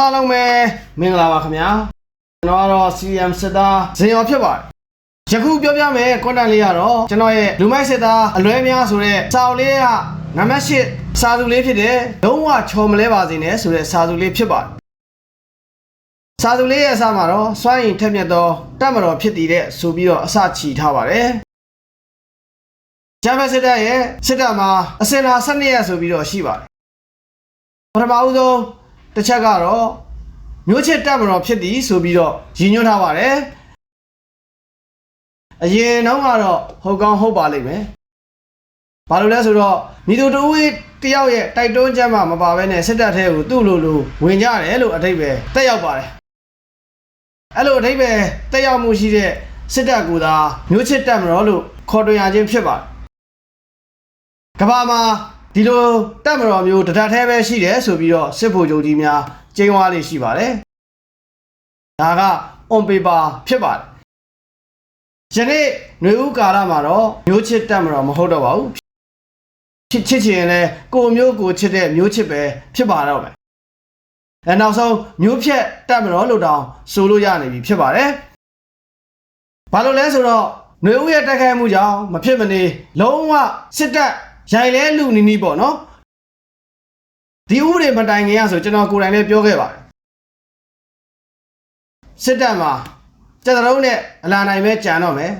အားလုံးပဲမင်္ဂလာပါခင်ဗျာကျွန်တော်ကတော့ CM စစ်သားဇင်ရောဖြစ်ပါတယ်ယခုပြောပြမယ်ကွန်တန်လေးကတော့ကျွန်တော်ရဲ့လူမိုက်စစ်သားအလွဲများဆိုတဲ့စာအုပ်လေးကနံပါတ်၈စာစုလေးဖြစ်တယ်လုံးဝချော်မလဲပါစေနဲ့ဆိုတဲ့စာစုလေးဖြစ်ပါတယ်စာစုလေးရဲ့အစမှာတော့စွမ်းရင်ထက်မြက်သောတက်မတော်ဖြစ်တည်တဲ့ဆိုပြီးတော့အစချီထားပါတယ်ဂျမ်ဘတ်စစ်တပ်ရဲ့စစ်တပ်မှာအစင်လာ12ရက်ဆိုပြီးတော့ရှိပါတယ်ပထမဦးဆုံး တစ်ချက်ကတော့မျိုးချစ်တက်မတော်ဖြစ်သည်ဆိုပြီးတော့ရည်ညွှန်းထားပါတယ်အရင်တော့ကတော့ဟုတ်ကောင်းဟုတ်ပါလိမ့်မယ်ဘာလို့လဲဆိုတော့မိသူတူဝေးတယောက်ရဲ့တိုက်တွန်းချက်မှမပါဘဲနဲ့စစ်တပ်ထဲကိုသူ့လိုလိုဝင်ကြတယ်လို့အထိပ္ပယ်တက်ရောက်ပါတယ်အဲ့လိုအထိပ္ပယ်တက်ရောက်မှုရှိတဲ့စစ်တပ်ကူသာမျိုးချစ်တက်မတော်လို့ခေါ်တွင်ရခြင်းဖြစ်ပါတယ်ကမ္ဘာမှာ ဒီလိုတက်မတော်မျိုးတဒတ်แท้ပဲရှိတယ်ဆိုပြီးတော့စစ်ဗိုလ်ချုပ်ကြီးများကျင်းဝါလေးရှိပါတယ်ဒါက on paper ဖြစ်ပါတယ်ယနေ့ຫນွေဦးကာလမှာတော့မျိုးချစ်တက်မတော်မဟုတ်တော့ပါဘူးချစ်ချစ်ချင်ရင်လည်းကိုယ်မျိုးကိုချစ်တဲ့မျိုးချစ်ပဲဖြစ်ပါတော့မယ်အဲနောက်ဆုံးမျိုးဖြက်တက်မတော်လို့တောင်ဆိုလို့ရနေပြီဖြစ်ပါတယ်ဘာလို့လဲဆိုတော့ຫນွေဦးရဲ့တက်ခိုက်မှုကြောင့်မဖြစ်မနေလုံးဝစစ်တပ် ရိုင်လဲလူနီနီပေါ့နော်ဒီဥပဒေမတိုင်ခင်ရဆိုကျွန်တော်ကိုယ်တိုင်လည်းပြောခဲ့ပါတယ်စစ်တပ်မှာစက်တလုံးနဲ့အလာနိုင်ပဲကြံတော့မယ်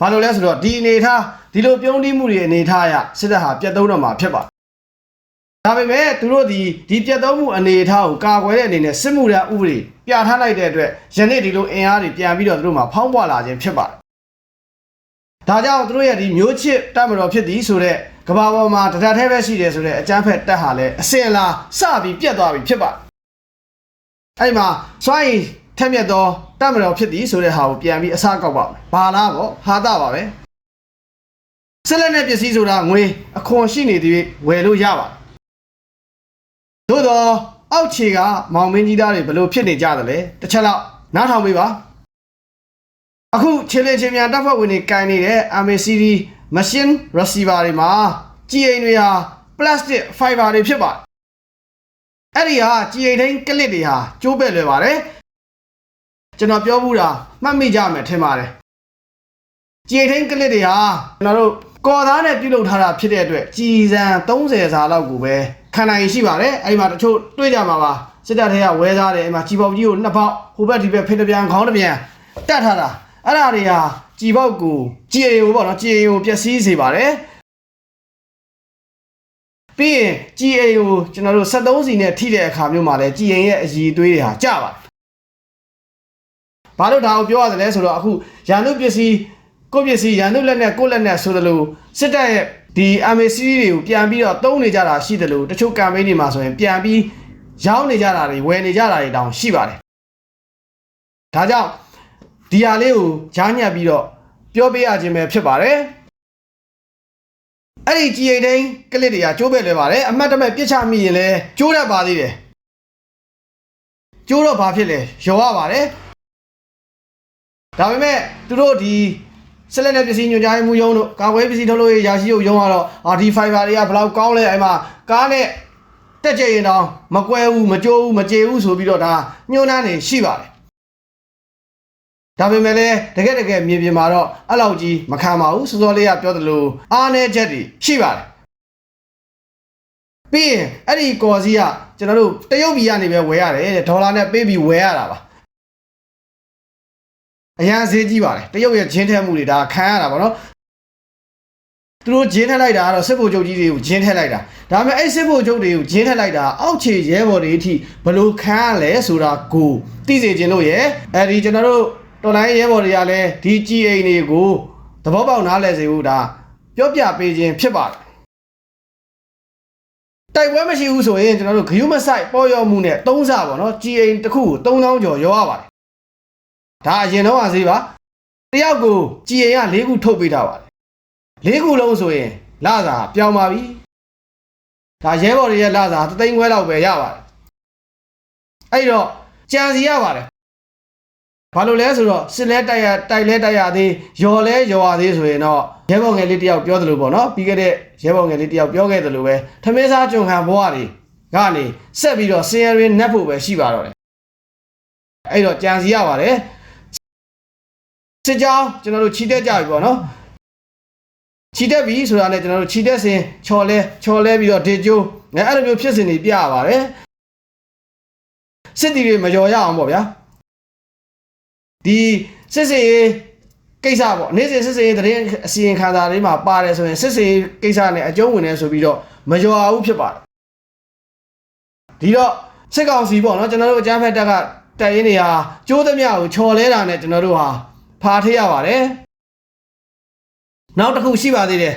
ဘာလို့လဲဆိုတော့ဒီအနေထားဒီလိုပြုံးတိမှုတွေအနေထားအရစစ်တပ်ဟာပြတ်သုံးတော့မှာဖြစ်ပါတယ်ဒါပေမဲ့သူတို့ဒီဒီပြတ်သုံးမှုအနေအထားကိုကာကွယ်တဲ့အနေနဲ့စစ်မှုရဥပဒေပြဋ္ဌာန်းလိုက်တဲ့အတွက်ယနေ့ဒီလိုအင်အားတွေပြန်ပြီးတော့သူတို့မှာဖောင်းပွားလာခြင်းဖြစ်ပါတယ် ဒါကြောင့်သူတို့ရဲ့ဒီမျိုးချစ်တက်မတော်ဖြစ်သည်ဆိုတော့ကဘာပေါ်မှာတဒတ်သေးပဲရှိတယ်ဆိုတော့အကျန်းဖက်တက်ဟာလဲအစင်လာစပြီးပြတ်သွားပြီဖြစ်ပါတယ်အဲ့မှာစွမ်းရည်ထက်မြက်သောတက်မတော်ဖြစ်သည်ဆိုတဲ့ဟာကိုပြန်ပြီးအစားကောက်ပါမယ်ဘာလားပေါ့ဟာတာပါပဲဆက်လက်နဲ့ပစ္စည်းဆိုတာငွေအခွန်ရှိနေသေးဝယ်လို့ရပါတယ်သို့တော့အောက်ခြေကမောင်မင်းကြီးသားတွေဘလို့ဖြစ်နေကြတယ်လဲတစ်ချက်လောက်နားထောင်ပေးပါ အခုခြေလင်းချင်းများတပ်ဖွဲ့ဝင်တွေကင်နေတဲ့ MACD machine receiver တွေမှာကြည်အိမ်တွေဟာ plastic fiber တွေဖြစ်ပါတယ်အဲ့ဒီဟာကြည်အိမ်တိုင်းကလစ်တွေဟာကျိုးပဲ့လွယ်ပါတယ်ကျွန်တော်ပြောဘူးတာမှတ်မိကြမယ်ထင်ပါတယ်ကြည်အိမ်တိုင်းကလစ်တွေဟာကျွန်တော်တို့ကော်သားနဲ့ပြုတ်လုပ်ထားတာဖြစ်တဲ့အတွက်ကြည်စံ30စာလောက်ကိုပဲခံနိုင်ရှိပါတယ်အဲ့ဒီမှာတချို့တွေ့ကြမှာပါစစ်တပ်ထဲကဝဲသားတယ်အဲ့မှာကြည်ပေါက်ကြီးကိုနှစ်ပေါက်ဟိုဘက်ဒီဘက်ဖိတပြန်ခေါင်းတစ်ပြန်တက်ထားတာ အဲ့ဒါတွေဟာကြည်ပေါက်ကိုကြည်အိမ်ကိုပေါ့နော်ကြည်အိမ်ကိုပျက်စီးစေပါတယ်ပြီးရင်ကြည်အိမ်ကိုကျွန်တော်တို့73စီနဲ့ထိတဲ့အခါမျိုးမှာလည်းကြည်အိမ်ရဲ့အည်သွေးတွေဟာကျပါတယ်ဘာလို့ဒါကိုပြောရတယ်လဲဆိုတော့အခုရန်သူပစ္စည်းကိုယ့်ပစ္စည်းရန်သူလက်နဲ့ကိုယ့်လက်နဲ့ဆိုသလိုစစ်တပ်ရဲ့ဒီ MAC တွေကိုပြန်ပြီးတော့သုံးနေကြတာရှိတယ်လို့တချို့ကမ်ပိန်းတွေမှာဆိုရင်ပြန်ပြီးရောင်းနေကြတာတွေဝယ်နေကြတာတွေတောင်ရှိပါတယ်ဒါကြောင့် ဒီဟာလေးကိုကြားညက်ပြီးတော့ပြောပေးရခြင်းပဲဖြစ်ပါတယ်အဲ့ဒီကြည်အိမ်တိုင်းကလစ်တွေကကျိုးပဲလွယ်ပါတယ်အမှတ်တမဲ့ပြစ်ချမိရင်လည်းကျိုးတတ်ပါသေးတယ်ကျိုးတော့ဘာဖြစ်လဲရောရပါတယ်ဒါပေမဲ့သူတို့ဒီဆက်လက်တဲ့ပစ္စည်းညွှန်ကြားမှုယုံတို့ကာကွယ်ပစ္စည်းထုတ်လို့ရရှိဖို့ယုံကတော့အာဒီ fiber တွေကဘယ်လောက်ကောင်းလဲအဲ့မှာကားနဲ့တက်ကြရင်တော့မကွဲဘူးမကြိုးဘူးမကြေဘူးဆိုပြီးတော့ဒါညှိုးနှမ်းနေရှိပါတယ် ဒါပေမဲ့လည်းတကယ်တကယ်မြေပြင်မှာတော့အဲ့လောက်ကြီးမခံပါဘူးစောစောလေးကပြောသလိုအားနေချက်တွေရှိပါတယ်ပြီးရင်အဲ့ဒီကော်စီကကျွန်တော်တို့တရုတ်ပြည်ကနေပဲဝယ်ရတယ်တဲ့ဒေါ်လာနဲ့ပေးပြီးဝယ်ရတာပါအရန်ဈေးကြီးပါတယ်တရုတ်ရဲ့ဂျင်းထဲမှုတွေဒါခံရတာပါနော်သူတို့ဂျင်းထက်လိုက်တာကတော့စစ်ဗိုလ်ချုပ်ကြီးတွေကိုဂျင်းထက်လိုက်တာဒါပေမဲ့အဲ့စစ်ဗိုလ်ချုပ်တွေကိုဂျင်းထက်လိုက်တာအောက်ခြေရဲဘော်တွေအထိဘလို့ခံရလဲဆိုတာကိုသိစေခြင်းလို့ရဲ့အဲဒီကျွန်တော်တို့ တော်လိုင်းရဲဘော်တွေကလည်းဒီကြီးအိမ်တွေကိုသဘောပေါက်နားလည်စေဖို့ဒါပြောပြပေးခြင်းဖြစ်ပါတယ်တိုက်ပွဲမရှိဘူးဆိုရင်ကျွန်တော်တို့ဂယုမဆိုင်ပေါ်ရောမှုနဲ့၃ဆပေါ့နော်ကြီးအိမ်တစ်ခုကို3000ကျော်ရောရပါတယ်ဒါအရင်တော့အသေးပါတယောက်ကိုကြည်ရင်က၄ခုထုတ်ပေးထားပါတယ်၄ခုလုံးဆိုရင်လစာပြောင်းပါပြီဒါရဲဘော်တွေရဲ့လစာသသိန်းခွဲလောက်ပဲရပါတယ်အဲ့တော့ကြံစီရပါတယ် ဘာလို့လဲဆိုတော့စစ်လဲတိုက်ရတိုက်လဲတိုက်ရသေးရော်လဲရော်ရသေးဆိုရင်တော့ရဲဘော်ငယ်လေးတယောက်ပြောသလိုပေါ့နော်ပြီးခဲ့တဲ့ရဲဘော်ငယ်လေးတယောက်ပြောခဲ့သလိုပဲထမင်းစားကြုံခံဘဝတွေကနေဆက်ပြီးတော့စင်ရရင်းနှက်ဖို့ပဲရှိပါတော့တယ်အဲ့တော့ကြံစီရပါတယ်စစ်ကြောင်းကျွန်တော်တို့ခြိတက်ကြပြီပေါ့နော်ခြိတက်ပြီဆိုတာနဲ့ကျွန်တော်တို့ခြိတက်စဉ်ချော်လဲချော်လဲပြီးတော့ဒေကျိုးအဲအဲ့လိုမျိုးဖြစ်စဉ်တွေပြရပါတယ်စစ်တီတွေမကြော်ရအောင်ပေါ့ဗျာ ဒီစစ်စစ်ရေးကိစ္စပေါ့နေ့စဉ်စစ်စစ်ရေးတရင်အစီရင်ခံစာလေးမှာပါတယ်ဆိုရင်စစ်စစ်ရေးကိစ္စနဲ့အကျုံးဝင်နေဆိုပြီးတော့မကြော်ဘူးဖြစ်ပါတယ်ဒီတော့စစ်ကောင်စီပေါ့နော်ကျွန်တော်တို့အကြမ်းဖက်တပ်ကတပ်ရင်းတွေဟာကျိုးသမျှကိုချော်လဲတာနဲ့ကျွန်တော်တို့ဟာဖာထေးရပါတယ်နောက်တစ်ခုရှိပါသေးတယ်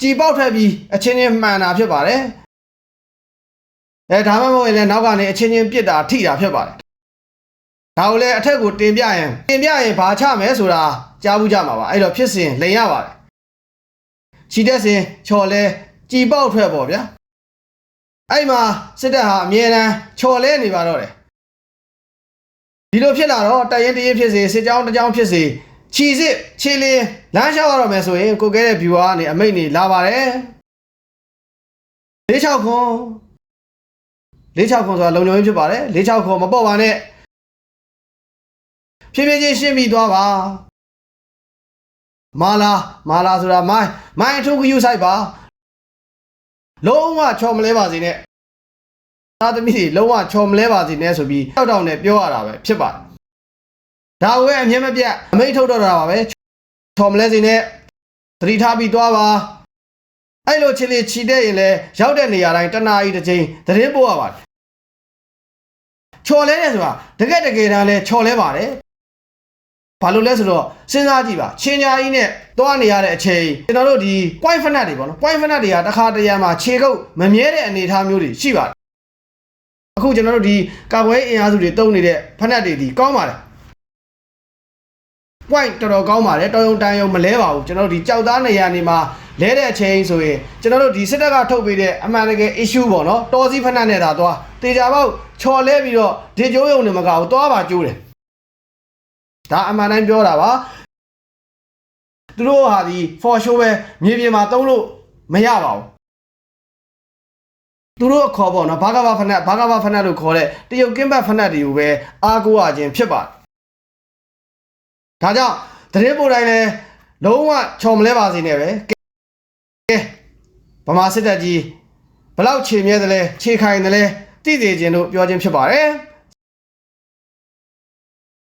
ကြည်ပေါက်ထွက်ပြီးအချင်းချင်းမှန်တာဖြစ်ပါတယ်အဲဒါမှမဟုတ်ရင်လည်းနောက်ကနေအချင်းချင်းပြစ်တာထိတာဖြစ်ပါတယ် ဒါကိုလည်းအထက်ကိုတင်ပြရင်တင်ပြရင်ဘာချမယ်ဆိုတာကြားဘူးကြမှာပါအဲ့တော့ဖြစ်စဉ်လိန်ရပါတယ်ခြိတက်စဉ်ချော်လဲကြည်ပေါက်ထွက်ပေါ့ဗျာအဲ့မှာစစ်တပ်ဟာအမြဲတမ်းချော်လဲနေပါတော့တယ်ဒီလိုဖြစ်လာတော့တရင်တရင်ဖြစ်စေစစ်ကြောင်းတစ်ကြောင်းဖြစ်စေခြီစစ်ခြေလင်းလမ်းလျှောက်ရတော့မယ်ဆိုရင်ကိုကဲတဲ့ viewer ကနေအမိတ်နေလာပါတယ်၄6ခွန်၄6ခွန်ဆိုတာလုံခြုံရေးဖြစ်ပါတယ်၄6ခွန်မပေါ့ပါနဲ့ ဖြည်းဖြည်းချင်းရှင်းပြီးသွားပါမာလာမာလာဆိုတာမိုင်းမိုင်းအထုပ်ကယူဆိုင်ပါလုံးဝချော်မလဲပါစေနဲ့သားသမီးတွေလုံးဝချော်မလဲပါစေနဲ့ဆိုပြီးတောက်တောက်နဲ့ပြောရတာပဲဖြစ်ပါတယ်ဒါကိုပဲအမြဲမပြတ်အမိတ်ထုတ်တော့တာပါပဲချော်မလဲစေနဲ့သတိထားပြီးသွားပါအဲ့လိုချစ်လေးချီတဲ့ရင်လဲရောက်တဲ့နေရာတိုင်းတနာရီတစ်ချိန်သတင်းပို့ရပါတယ်ချော်လဲတယ်ဆိုတာတကယ်တကယ်တမ်းလဲချော်လဲပါတယ် ဘာလို့လဲဆိုတော့စဉ်းစားကြည့်ပါချင်းညာကြီးနဲ့သွားနေရတဲ့အချိန်ကျွန်တော်တို့ဒီ point fnat တွေပေါ့နော် point fnat တွေကတစ်ခါတရံမှာခြေကုပ်မမြဲတဲ့အနေအထားမျိုးတွေရှိပါတယ်အခုကျွန်တော်တို့ဒီကာကွယ်အင်အားစုတွေတုံးနေတဲ့ fnat တွေဒီကောင်းပါတယ် point တော်တော်ကောင်းပါတယ်တော်ရုံတန်ရုံမလဲပါဘူးကျွန်တော်တို့ဒီကြောက်သားနေရာနေမှာလဲတဲ့အချိန်ဆိုရင်ကျွန်တော်တို့ဒီစစ်တပ်ကထုတ်ပေးတဲ့အမှန်တကယ် issue ပေါ့နော်တော်စီဖက်နှက်နဲ့သာသွားတေချာပေါက်ချော်လဲပြီးတော့ဒီကျိုးရုံနေမကဘူးသွားပါကျိုးတယ် ဒါအမှန်တိုင်းပြောတာပါသူတို့ဟာဒီ for show ပဲမြေပြင်မှာတုံးလို့မရပါဘူးသူတို့အခေါ်ပေါ့နော်ဘာကဘာဖက်နှက်ဘာကဘာဖက်နှက်လို့ခေါ်တဲ့တရုတ်ကင်းဘတ်ဖက်နှက်တွေကိုပဲအားကိုးရခြင်းဖြစ်ပါတယ်ဒါကြောင့်သတင်းပို့တိုင်းလဲလုံးဝချော်မလဲပါစေနဲ့ပဲကဲဗမာစစ်တပ်ကြီးဘလောက်ခြေမြဲတယ်လဲခြေခိုင်တယ်လဲသိစေခြင်းတို့ပြောခြင်းဖြစ်ပါတယ်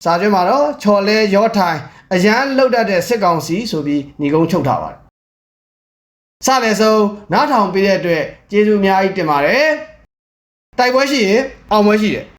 စာကျွမ်းမှာတော့ချော်လဲရောထိုင်အရန်လှုပ်တတ်တဲ့စစ်ကောင်စီဆိုပြီးညီကုန်းချုပ်ထားပါတယ်စတယ်ဆုံးနားထောင်ပေးတဲ့အတွက်ကျေးဇူးအများကြီးတင်ပါတယ်တိုက်ပွဲရှိရင်အောင်ပွဲရှိတယ်